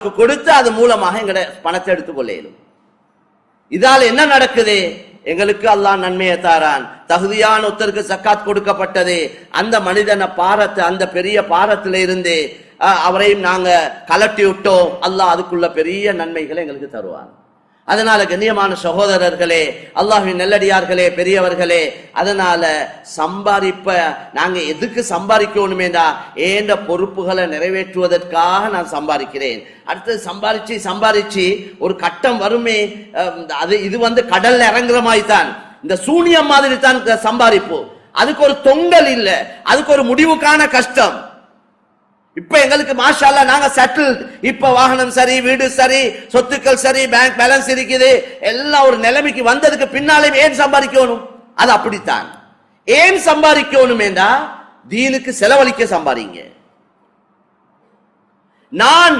கொடுத்து அது மூலமாக எங்கட பணத்தை எடுத்துக் கொள்ள இயலும் இதால் என்ன நடக்குது? எங்களுக்கு அல்லாஹ் நன்மையை தாரான். தகுதியான ஒருத்தருக்கு சக்காத் கொடுக்கப்பட்டது. அந்த மனிதனை பாரத்தை அந்த பெரிய பாரத்தில் இருந்து அவரையும் நாங்க கலட்டி விட்டோம். அல்லாஹ் அதுக்குள்ள பெரிய நன்மைகளை எங்களுக்கு தருவான். அதனால கண்ணியமான சகோதரர்களே அல்லாஹின் நல்லடியார்களே பெரியவர்களே அதனால சம்பாதிப்ப நாங்க எதுக்கு சம்பாதிக்கணுமேடா ஏண்ட பொறுப்புகளை நிறைவேற்றுவதற்காக நான் சம்பாதிக்கிறேன். அடுத்து சம்பாதிச்சு சம்பாதிச்சு ஒரு கட்டம் வருமே அது இது வந்து கடல்ல இறங்குற மாதிரி தான் இந்த சூனியம் மாதிரி தான் சம்பாதிப்பு. அதுக்கு ஒரு தொங்கல் இல்லை. அதுக்கு ஒரு முடிவுக்கான கஷ்டம். இப்ப எங்களுக்கு மாஷால்லா நாங்க செட்டில் இப்ப வாகனம் சரி வீடு சரி சொத்துக்கள் சரி பேங்க் பேலன்ஸ் இருக்குது. எல்லாம் ஒரு நிலைமைக்கு வந்ததுக்கு பின்னாலே ஏன் சம்பாதிக்கணும்? அது அப்படித்தான். ஏன் சம்பாதிக்கணும் என்றா தீனுக்கு செலவழிக்க சம்பாதிங்க. நான்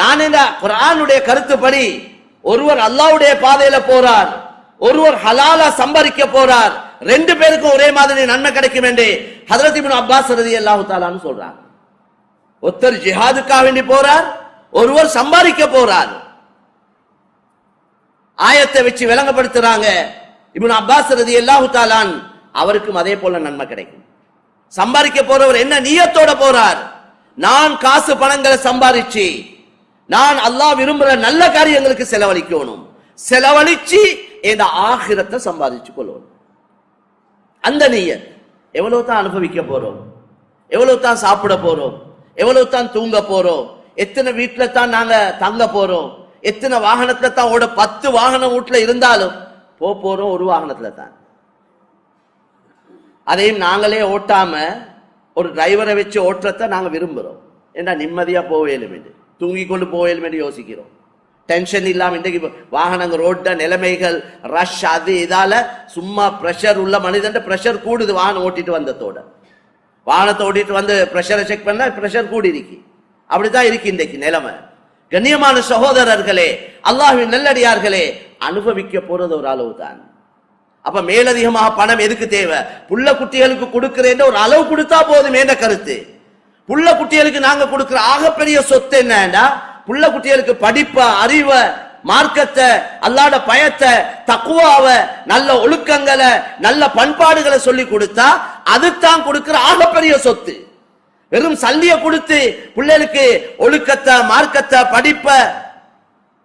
நான் என்ற குரானுடைய கருத்துப்படி ஒருவர் அல்லாஹ்வுடைய பாதையில போறார் ஒருவர் ஹலாலா சம்பாதிக்க போறார் ரெண்டு பேருக்கும் ஒரே மாதிரி நன்மை கிடைக்கும் என்று ஹதரத் இப்னு அப்பாஸ் ரலியல்லாஹு தாலான்னு சொல்றாங்க. ஒருத்தர் ஜிஹாதுக்காக வேண்டி போறார் ஒருவர் சம்பாதிக்க போறார். ஆயத்தை வச்சு விளங்கப்படுத்துறாங்க. இவன் அப்பாஸ் ரலியல்லாஹு தஆலான் அவருக்கும் அதே போல நன்மை கிடைக்கும். சம்பாதிக்க போறவர் என்ன நியத்தோட போறார்? நான் காசு பணங்களை சம்பாதிச்சு நான் அல்லாஹ் விரும்புற நல்ல காரியங்களுக்கு செலவழிக்கணும். செலவழிச்சு இந்த ஆகிரத்தை சம்பாதிச்சு கொள்ளணும். அந்த நீயத் எவ்வளவு தான் அனுபவிக்க போறோம்? எவ்வளவு தான் சாப்பிட போறோம்? எவ்வளவு தான் தூங்க போறோம்? எத்தனை வீட்டுல தான் நாங்க தங்க போறோம்? எத்தனை வாகனத்துல தான் ஓட பத்து வாகனம் வீட்டுல இருந்தாலும் போ போறோம் ஒரு வாகனத்துல தான். அதையும் நாங்களே ஓட்டாம ஒரு டிரைவரை வச்சு ஓட்டுறத நாங்க விரும்புறோம். ஏன்னா நிம்மதியா போவேலுமேண்டு தூங்கி கொண்டு போவேலுமேண்டு யோசிக்கிறோம். டென்ஷன் இல்லாம இன்றைக்கு வாகனங்கள் ரோட்ட நிலைமைகள் ரஷ் அது இதால சும்மா பிரஷர் உள்ள மனிதன் பிரஷர் கூடுது வாகனம் ஓட்டிட்டு வந்ததோட வாகனத்தை ஓட்டிட்டு வந்து ப்ரெஷரை செக் பண்ணா ப்ரெஷர் கூடி இருக்கு. அப்படிதான் இருக்கு இன்றைக்கு நிலைமை. கண்ணியமான சகோதரர்களே அல்லாஹின் நல்லடியார்களே அனுபவிக்க போறது ஒரு அளவு தான் அப்ப மேலதிகமாக பணம் எதுக்கு தேவை? புள்ள குட்டிகளுக்கு கொடுக்கிறேன் ஒரு அளவு கொடுத்தா போதும் என்ற கருத்து? புள்ள குட்டிகளுக்கு நாங்க கொடுக்கிற ஆகப்பெரிய சொத்து என்னன்னா புள்ள குட்டிகளுக்கு படிப்ப அறிவ மார்க்கத்தை அல்லாட பயத்தை தக்குவாவ நல்ல ஒழுக்கங்களை நல்ல பண்பாடுகளை சொல்லி கொடுத்தா அதுதான் கொடுக்கிற ஆகப்பெரிய சொத்து. வெறும் சல்லிய கொடுத்து பிள்ளைகளுக்கு ஒழுக்கத்தை மார்க்கத்தை படிப்ப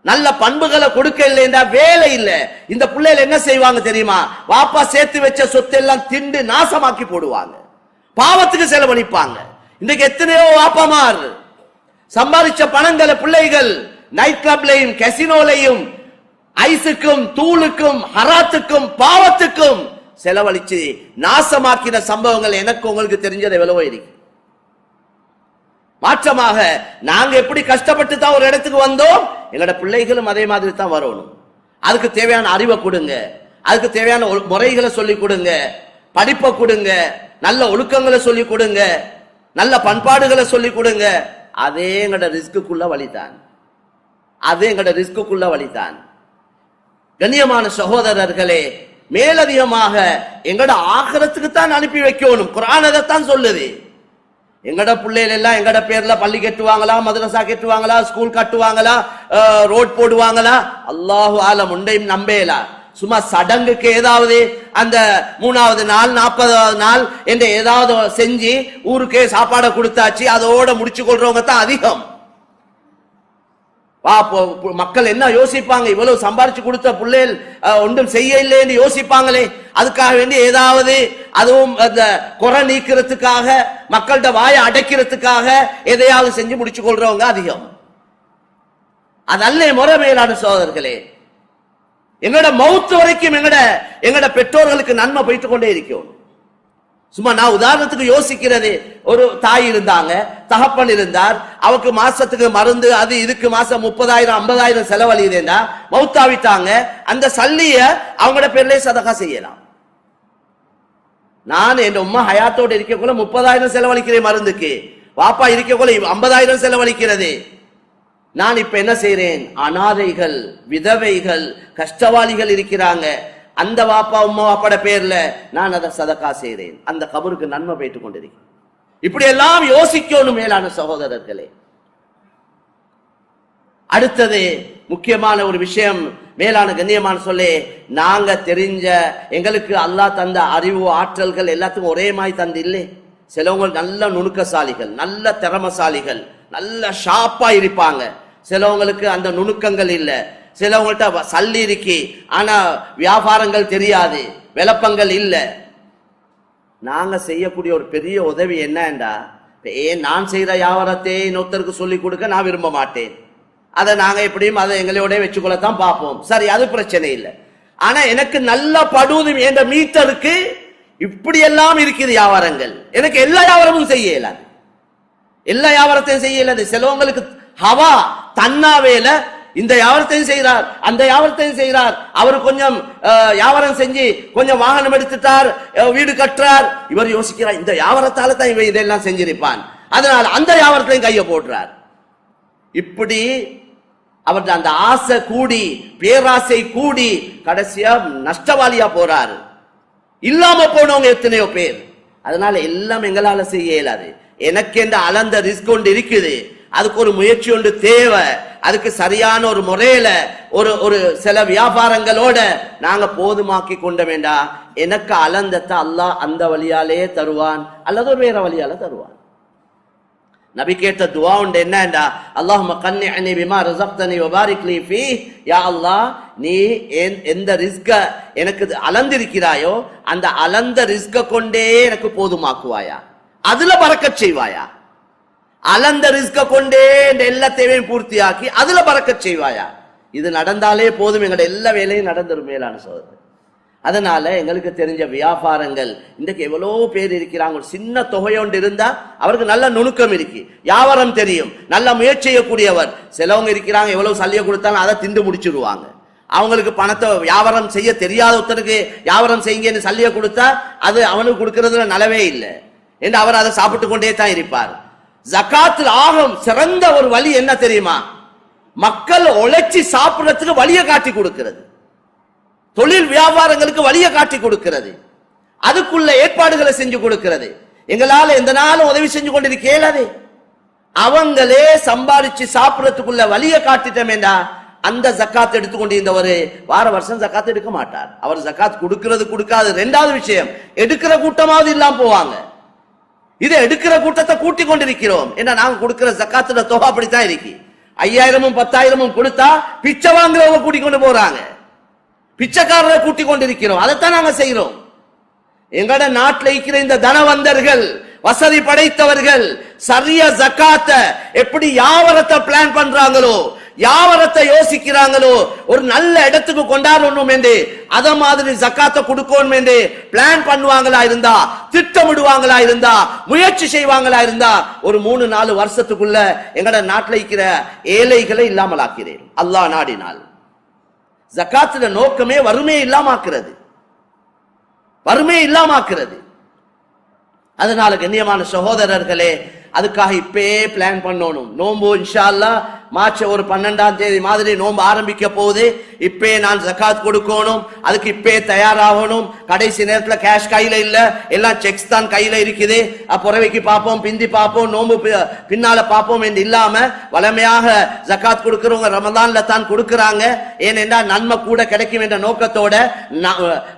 நல்ல பண்புகளை கொடுக்க இல்லைன்றா வேலை இல்லை. இந்த பிள்ளைகள் என்ன செய்வாங்க தெரியுமா? வாப்பா சேர்த்து வச்ச சொத்து எல்லாம் திண்டு நாசமாக்கி போடுவாங்க. பாவத்துக்கு செலவழிப்பாங்க. இன்றைக்கு எத்தனையோ வாப்பமார் சம்பாதிச்ச பணங்களை பிள்ளைகள் நைட் கிளப்லையும் கசினோலையும் ஐஸுக்கும் தூளுக்கும் ஹராத்துக்கும் பாவத்துக்கும் செலவழிச்சு நாசமாக்கின சம்பவங்கள் எனக்கு உங்களுக்கு தெரிஞ்சது எவ்வளவோ இருக்கு. மாற்றமாக நாங்க எப்படி கஷ்டப்பட்டு தான் ஒரு இடத்துக்கு வந்தோம்? எங்களோட பிள்ளைகளும் அதே மாதிரி தான் வரணும். அதுக்கு தேவையான அறிவை கொடுங்க. அதுக்கு தேவையான முறைகளை சொல்லி கொடுங்க. படிப்பை கொடுங்க. நல்ல ஒழுக்கங்களை சொல்லி கொடுங்க. நல்ல பண்பாடுகளை சொல்லி கொடுங்க. அதே எங்களோட ரிஸ்க்குள்ள வழிதான். அது எங்களோட ரிஸ்க்குள்ள வழிதான். கண்ணியமான சகோதரர்களே மேலதிகமாக எங்கட ஆகரத்துக்கு தான் அனுப்பி வைக்கணும். குரான் அதைத்தான் சொல்லுது. எங்கட பிள்ளைகள் எல்லாம் எங்கட பேர்ல பள்ளி கட்டுவாங்களா மதரசா கட்டுவாங்களா ஸ்கூல் கட்டுவாங்களா ரோட் போடுவாங்களா? அல்லாஹு ஆலம் உண்டையும் நம்பேலா. சும்மா சடங்குக்கு ஏதாவது அந்த மூணாவது நாள் நாற்பதாவது நாள் என்று ஏதாவது செஞ்சு ஊருக்கே சாப்பாடை கொடுத்தாச்சு அதோட முடிச்சு கொள்றவங்க தான் அதிகம். மக்கள் என்ன யோசிப்பாங்க? இவ்வளவு சம்பாரிச்சு கொடுத்த பிள்ளைகள் ஒன்றும் செய்ய இல்லைன்னு யோசிப்பாங்களே. அதுக்காக வேண்டி ஏதாவது அதுவும் அந்த குறை நீக்கிறதுக்காக மக்கள்கிட்ட வாயை அடைக்கிறதுக்காக எதையாவது செஞ்சு முடிச்சு கொள்றவங்க அதிகம். அதல்ல முறை மேலான சோதர்களே. எங்களோட மௌத்து வரைக்கும் எங்கட எங்கட பெற்றோர்களுக்கு நன்மை போயிட்டு கொண்டே இருக்கும் சும்மா நான் உதாரணத்துக்கு யோசிக்கிறது. ஒரு தாய் இருந்தாங்க தகப்பன் இருந்தார் அவருக்கு மாசத்துக்கு மருந்து அது இதுக்கு மாசம் முப்பதாயிரம் ஐம்பதாயிரம் செலவழியுதுன்னா மௌத்தாவிட்டாங்க அந்த சல்லிய அவங்களோட பேர்லயே சதகா செய்யலாம். நான் என் உம்மா ஹயாத்தோடு இருக்கக்குள்ள முப்பதாயிரம் செலவழிக்கிறேன் மருந்துக்கு. வாப்பா இருக்கக்குள்ள ஐம்பதாயிரம் செலவழிக்கிறது. நான் இப்ப என்ன செய்யறேன் அனாதைகள் விதவைகள் கஷ்டவாளிகள் இருக்கிறாங்க. அந்த வாப்பா உம்மா வாப்பாட பேர்ல நான் அதை சதக்கா செய்கிறேன் அந்த கபருக்கு நன்மை போயிட்டு கொண்டிருக்கேன் இப்படி எல்லாம் யோசிக்கணும் மேலான சகோதரர்களே. அடுத்தது முக்கியமான ஒரு விஷயம் மேலான கண்ணியமான சொல்லி நாங்க தெரிஞ்ச எங்களுக்கு அல்லாஹ் தந்த அறிவு ஆற்றல்கள் எல்லாத்துக்கும் ஒரே மாதிரி தந்து இல்லை சிலவங்க நல்ல நுணுக்கசாலிகள் நல்ல திறமசாலிகள் நல்ல ஷாப்பா இருப்பாங்க. சிலவங்களுக்கு அந்த நுணுக்கங்கள் இல்லை. சிலவங்கள்ட்ட சல்லி இருக்கு. ஆனா வியாபாரங்கள் தெரியாது. விளப்பங்கள் இல்லை. நாங்க செய்யக்கூடிய ஒரு பெரிய உதவி என்னண்டா? ஏன் நான் செய்யற வியாபாரத்தை இன்னொருத்தருக்கு சொல்லி கொடுக்க நான் விரும்ப மாட்டேன். அதை நாங்க எப்படியும் அதை எங்களோட வச்சுக்கொள்ளத்தான் பார்ப்போம். சரி அது பிரச்சனை இல்லை. ஆனா எனக்கு நல்ல படுவது என்ற மீட்டருக்கு இப்படி எல்லாம் இருக்குது வியாபாரங்கள். எனக்கு எல்லா வியாபாரமும் செய்ய இயலாது எல்லா வியாபாரத்தையும் செய்ய இயலாது சிலவங்களுக்கு ஹவா தன்னா வேலை இந்த வியாபாரத்தையும் செய்கிறார் அந்த வியாபாரத்தையும் செய்கிறார். அவர் கொஞ்சம் வியாபாரம் செஞ்சு கொஞ்சம் வாகனம் எடுத்துட்டார் வீடு கட்டுறார். இவர் யோசிக்கிறார் இந்த வியாபாரத்தால தான் இவன் இதெல்லாம் செஞ்சிருப்பான். அதனால் அந்த வியாபாரத்திலையும் கையை போடுறார் இப்படி அவர்கிட்ட அந்த ஆசை கூடி பேராசை கூடி கடைசியா நஷ்டவாளியா போறாரு. இல்லாம போனவங்க எத்தனையோ பேர். அதனால எல்லாம் எங்களால செய்ய இயலாது. எனக்கு என்ற அளந்த ரிஸ்க் ஒன்று இருக்குது. அதுக்கு ஒரு முயற்சி ஒன்று தேவை. அதுக்கு சரியான ஒரு முறையில ஒரு ஒரு சில வியாபாரங்களோட நாங்க போதுமாக்கி கொண்ட வேண்டாம் எனக்கு அலந்தத்தை அல்லாஹ் அந்த வழியாலே தருவான். அல்லது ஒரு வேற வழியால தருவான். நபி கேட்ட துவா உண்டு என்னண்டா? அல்லாஹும்ம கண்ணி அணி விமா வபாரிக் லீ ஃபீ. யா அல்லாஹ் நீ என்- எந்த ரிஸ்க எனக்கு அலந்திருக்கிறாயோ அந்த அலந்த ரிஸ்க கொண்டே எனக்கு போதுமாக்குவாயா? அதுல பறக்க செய்வாயா? அளந்த ரிஸ்க கொண்டே இந்த எல்லா தேவையும் பூர்த்தியாக்கி அதுல பறக்கச் செய்வாயா? இது நடந்தாலே போதும். எங்களோட எல்லா வேலையும் நடந்துரும் மேலான சோதரர். அதனால எங்களுக்கு தெரிஞ்ச வியாபாரங்கள் இன்றைக்கு எவ்வளோ பேர் இருக்கிறாங்க ஒரு சின்ன தொகையொண்டு இருந்தா அவருக்கு நல்ல நுணுக்கம் இருக்கு. வியாபாரம் தெரியும். நல்ல முயற்சி செய்யக்கூடியவர். சிலவங்க இருக்கிறாங்க எவ்வளவு சல்லியை கொடுத்தாலும் அதை திண்டு முடிச்சிடுவாங்க. அவங்களுக்கு பணத்தை வியாபாரம் செய்ய தெரியாத ஒருத்தருக்கு வியாபாரம் செய்யுங்கன்னு சல்லியை கொடுத்தா அது அவனுக்கு கொடுக்கறதுல நலவே இல்லை. என்று அவர் அதை சாப்பிட்டு கொண்டே தான் இருப்பார். ஜக்காத்தில் ஆகும் சிறந்த ஒரு வழி என்ன தெரியுமா? மக்கள் உழைச்சி சாப்பிடறதுக்கு வழியை காட்டி கொடுக்கிறது. தொழில் வியாபாரங்களுக்கு வழியை காட்டி கொடுக்கிறது. அதுக்குள்ள ஏற்பாடுகளை செஞ்சு கொடுக்கிறது. எங்களால் எந்த நாளும் உதவி செஞ்சு கொண்டு கேளாதே அவங்களே சம்பாதிச்சு சாப்பிடறதுக்குள்ள வழியை காட்டிட்டமேண்டா அந்த ஜக்காத் எடுத்துக்கொண்டிருந்தவர் வார வருஷம் ஜக்காத் எடுக்க மாட்டார். அவர் ஜக்காத் கொடுக்கிறது கொடுக்காது. ரெண்டாவது விஷயம் எடுக்கிற கூட்டமாவது இல்லாம போவாங்க. இதை எடுக்கிற கூட்டத்தை கூட்டி கொண்டிருக்கிறோம். என்ன நாங்க கொடுக்கிற ஜக்காத்துல தொகை அப்படித்தான் இருக்கு. ஐயாயிரமும் பத்தாயிரமும் கொடுத்தா பிச்சை வாங்குறவங்க கூட்டி கொண்டு போறாங்க. பிச்சைக்காரரை கூட்டி கொண்டிருக்கிறோம். அதைத்தான் நாங்க செய்யறோம் எங்கட நாட்டில் இருக்கிற இந்த தனவந்தர்கள் வசதி படைத்தவர்கள் சரியா ஜக்காத்த எப்படி யாவரத்தை பிளான் பண்றாங்களோ யாவரத்தை யோசிக்கிறாங்களோ? ஒரு நல்ல இடத்துக்கு கொண்டாடணும் என்று அத மாதிரி ஜக்காத்தை கொடுக்கணும் என்று பிளான் பண்ணுவாங்களா இருந்தா? திட்டமிடுவாங்களா இருந்தா? முயற்சி செய்வாங்களா இருந்தா? ஒரு மூணு நாலு வருஷத்துக்குள்ள எங்கட நாட்டில் இருக்கிற ஏழைகளை இல்லாமல் ஆக்கிறேன் அல்லாஹ் நாடினால். ஜக்காத்துல நோக்கமே வறுமையை இல்லாமாக்குறது. வறுமையை இல்லாமாக்குறது. அதனால கண்ணியமான சகோதரர்களே அதுக்காக இப்பே பிளான் பண்ணணும். நோம்பு இன்ஷா அல்லாஹ் மார்ச் ஒரு பன்னெண்டாம் தேதி மாதிரி நோன்பு ஆரம்பிக்க போகுது. இப்பயே நான் ஜக்காத் கொடுக்கணும். அதுக்கு இப்பயே தயாராகணும். கடைசி நேரத்தில் கேஷ் கையில் இல்லை. எல்லாம் செக்ஸ் தான் கையில் இருக்குது. புறவைக்கு பார்ப்போம் பிந்தி பார்ப்போம் நோன்பு பி- பின்னால பார்ப்போம் என்று இல்லாம வளமையாக ஜக்காத் கொடுக்கிறவங்க ரமதான்ல தான் கொடுக்கறாங்க. ஏனென்றா நன்மை கூட கிடைக்கும் என்ற நோக்கத்தோட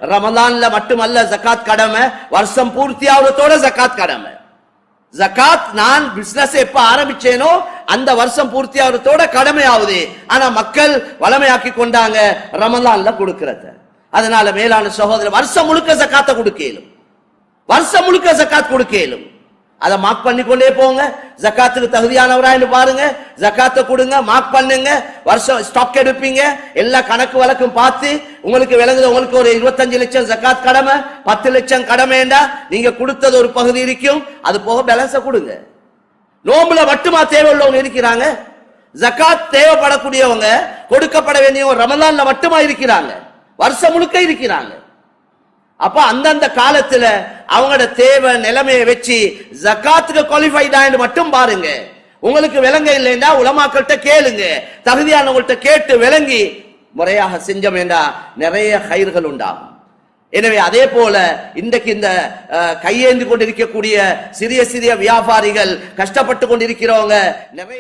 ரமதான்ல மட்டுமல்ல ஜக்காத் கடமை வருஷம் பூர்த்தியாகிறதோட ஜக்காத் கடமை. ஜகாத் நான் பிசினஸ் எப்ப ஆரம்பிச்சேனோ அந்த வருஷம் பூர்த்தி ஆகுறதோட கடமை ஆனா மக்கள் வளமையாக்கி கொண்டாங்க ரமலான்ல கொடுக்கறத. அதனால மேலான சகோதரர் வருஷம் முழுக்க சக்காத்த கொடுக்கலும். வருஷம் முழுக்க சக்காத் கொடுக்கலும். அதை மார்க் பண்ணி கொண்டே போங்க. ஜக்காத்துக்கு தகுதியானவரான்னு பாருங்க. ஜக்காத்தை கொடுங்க மார்க் பண்ணுங்க. வருஷம் ஸ்டாக் எடுப்பீங்க. எல்லா கணக்கு வழக்கும் பார்த்து உங்களுக்கு விளங்குது உங்களுக்கு ஒரு இருபத்தஞ்சு லட்சம் ஜக்காத் கடமை பத்து லட்சம் கடமைண்டா நீங்க கொடுத்தது ஒரு பகுதி இருக்கும். அது போக பேலன்ஸை கொடுங்க. நோம்புல மட்டுமா தேவை உள்ளவங்க இருக்கிறாங்க? ஜக்காத் தேவைப்படக்கூடியவங்க கொடுக்கப்பட வேண்டியவங்க ரமலான்ல மட்டுமா இருக்கிறாங்க? வருஷம் முழுக்க இருக்கிறாங்க. அப்ப அந்தந்த காலத்துல அவங்களோட தேவை நிலைமையை வச்சு ஜக்காத்துக்கு குவாலிஃபைடான்னு மட்டும் பாருங்க. உங்களுக்கு விளங்க இல்லைன்னா உலமாக்கள்கிட்ட கேளுங்க. தகுதியானவங்கள்ட்ட கேட்டு விளங்கி முறையாக செஞ்சோமேண்டா நிறைய கயிர்கள் உண்டாகும். எனவே அதே போல இன்றைக்கு இந்த கையேந்து கொண்டிருக்கக்கூடிய சிறிய சிறிய வியாபாரிகள் கஷ்டப்பட்டு கொண்டிருக்கிறவங்க நிறைய